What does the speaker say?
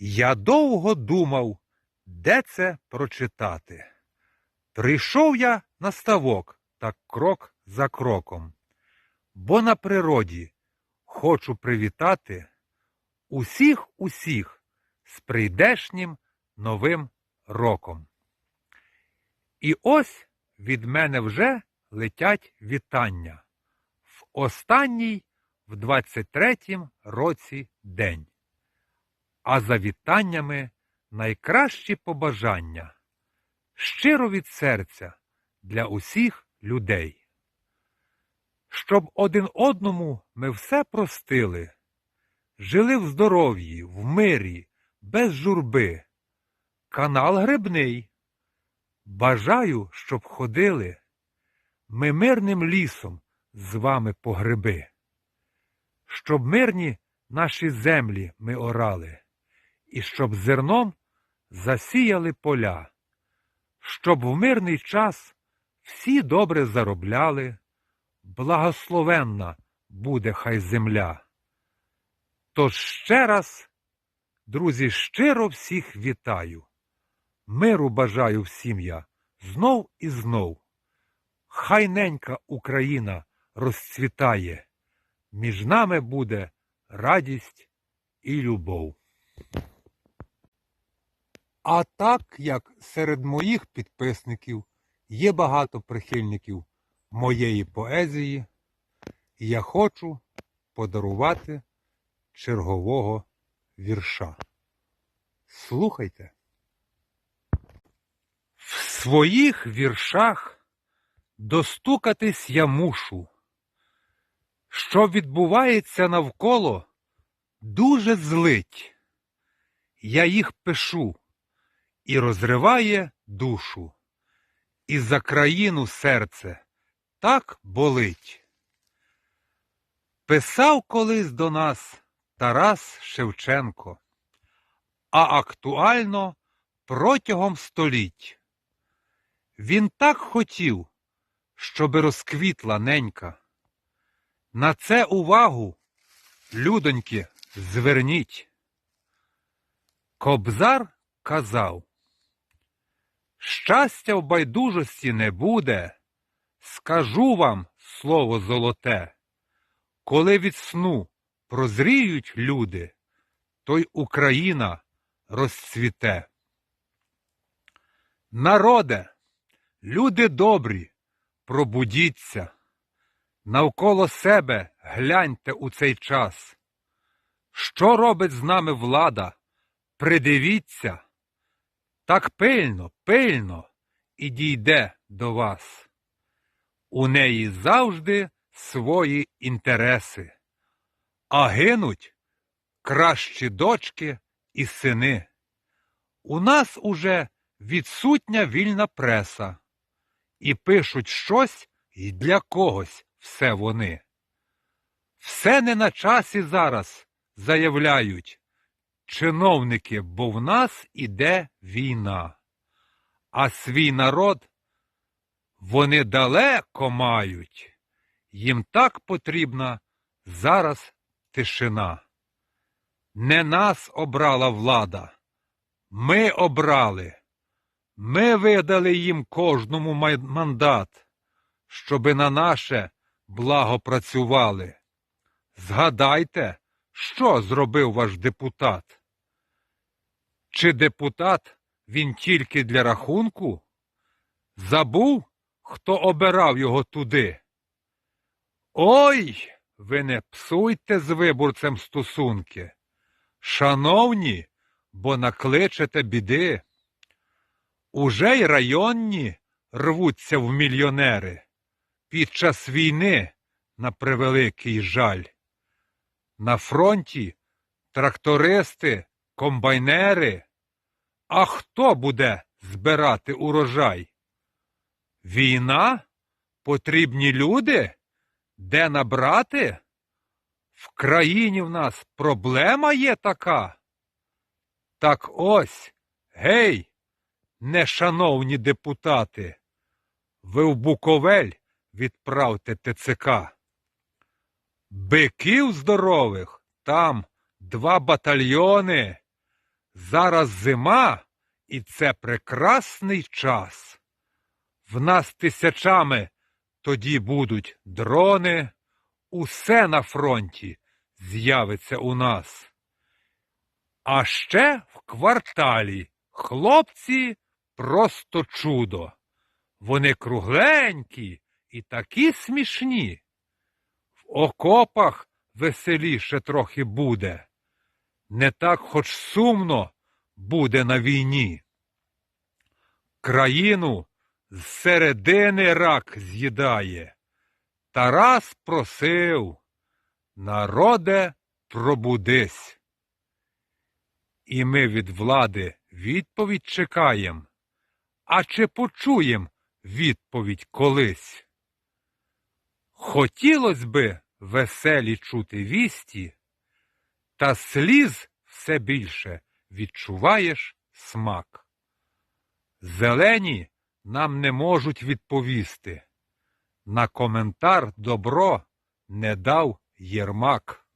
Я довго думав, де це прочитати. Прийшов я на ставок так крок за кроком, бо на природі хочу привітати усіх усіх з прийдешнім новим роком. І ось від мене вже летять вітання в останній в 23-м році день. А за вітаннями найкращі побажання щиро від серця для усіх людей. Щоб один одному ми все простили, жили в здоров'ї, в мирі, без журби. Канал грибний. Бажаю, щоб ходили ми мирним лісом з вами по гриби, щоб мирні наші землі ми орали, і щоб зерном засіяли поля, щоб в мирний час всі добре заробляли, благословенна буде хай земля. Тож ще раз, друзі, щиро всіх вітаю. Миру бажаю всім я знов і знов. Хай ненька Україна розцвітає, між нами буде радість і любов. А так як серед моїх підписників є багато прихильників моєї поезії, я хочу подарувати чергового вірша. Слухайте. В своїх віршах достукатись я мушу. Що відбувається навколо, дуже злить. Я їх пишу і розриває душу. І за країну серце так болить. Писав колись до нас Тарас Шевченко, а актуально протягом століть. Він так хотів, щоби розквітла ненька. На це увагу, людоньки, зверніть. Кобзар казав, щастя в байдужості не буде, скажу вам слово золоте. Коли від сну прозріють люди, то й Україна розцвіте. Народе, люди добрі, пробудіться, навколо себе гляньте у цей час. Що робить з нами влада? Придивіться, так пильно, пильно і дійде до вас. У неї завжди свої інтереси, а гинуть кращі дочки і сини. У нас уже відсутня вільна преса, і пишуть щось і для когось все вони. Все не на часі зараз, заявляють чиновники, бо в нас іде війна, а свій народ вони далеко мають. Їм так потрібна зараз тишина. Не нас обрала влада, ми обрали. Ми видали їм кожному мандат, щоби на наше благо працювали. Згадайте, що зробив ваш депутат? Чи депутат він тільки для рахунку? Забув, хто обирав його туди? Ой, ви не псуйте з виборцем стосунки. Шановні, бо накличете біди. Уже й районні рвуться в мільйонери під час війни, на превеликий жаль. На фронті трактористи, комбайнери. А хто буде збирати урожай? Війна? Потрібні люди? Де набрати? В країні в нас проблема є така. Так ось, гей, нешановні депутати, ви в Буковель відправте ТЦК. Биків здорових там два батальйони. Зараз зима, і це прекрасний час. В нас тисячами тоді будуть дрони, усе на фронті з'явиться у нас. А ще в кварталі хлопці просто чудо. Вони кругленькі і такі смішні. В окопах веселіше трохи буде. Не так хоч сумно буде на війні. Країну з середини рак з'їдає. Тарас просив, народе, пробудись. І ми від влади відповідь чекаєм. А чи почуєм відповідь колись? Хотілось би веселі чути вісті, та сліз все більше відчуваєш смак. Зелені нам не можуть відповісти. На коментар добро не дав Єрмак.